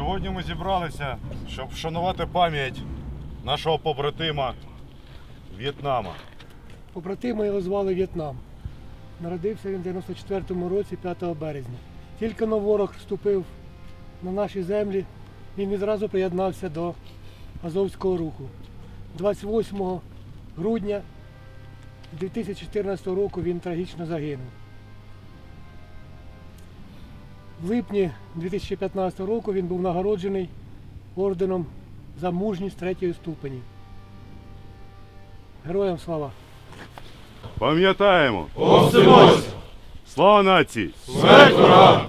Сьогодні ми зібралися, щоб вшанувати пам'ять нашого побратима В'єтнама. Побратима його звали В'єтнам. Народився він в 94-му році, 5 березня. Тільки но ворог вступив на наші землі, він відразу приєднався до Азовського руху. 28 грудня 2014 року він трагічно загинув. В липні 2015 року він був нагороджений орденом за мужність третьої ступені. Героям слава! Пам'ятаємо! Повсимось! Слава нації! Смерть ворогам!